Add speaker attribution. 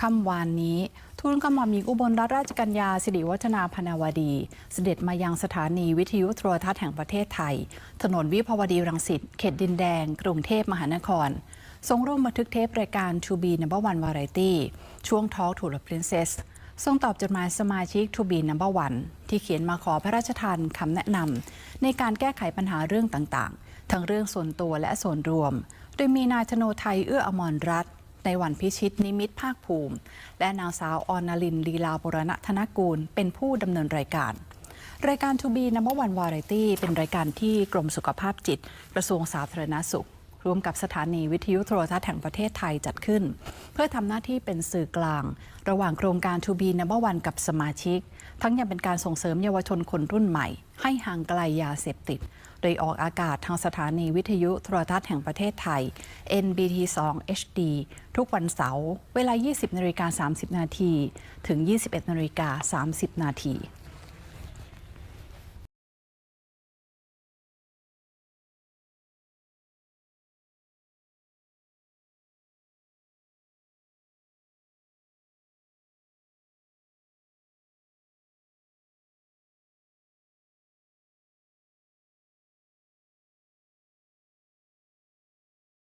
Speaker 1: ค่ำวานนี้ทูลกระหม่อมหญิงอุบลรัตนราชกัญญาสิริวัฒนาพนาวดี เสด็จมายังสถานีวิทยุโทรทัศน์แห่งประเทศไทย ถนนวิภาวดีรังสิตเขตดินแดง กรุงเทพมหานคร ทรงร่วมบันทึกเทปรายการ To Be Number One Variety ช่วง Talk to the Princess ทรงตอบจดหมายสมาชิก To Be Number One ที่เขียนมาขอพระราชทานคำแนะนำในการแก้ไขปัญหาเรื่องต่างๆ ทั้งเรื่องส่วนตัวและส่วนรวม โดยมีนายชโนไทยเอื้ออมรรัตน์ ในวันพิชิตนิมิตภาคภูมิ และนางสาวออนนลินลีลาบุรณธนกูล เป็นผู้ดำเนินรายการ รายการ To Be Number One Variety เป็นรายการที่กรมสุขภาพจิต กระทรวงสาธารณสุขร่วมกับสถานีวิทยุโทรทัศน์แห่งประเทศไทยจัดขึ้น เพื่อทำหน้าที่เป็นสื่อกลาง ระหว่างโครงการ To Be Number One กับสมาชิก ทั้งยังเป็นการส่งเสริมเยาวชนคนรุ่นใหม่ ให้ห่างไกลยาเสพติด โดยออกอากาศทางสถานีวิทยุโทรทัศน์แห่งประเทศไทย NBT 2 HD ทุกวันเสาร์เวลา 20นาฬิกา30 นาทีถึง 21นาฬิกา30 นาที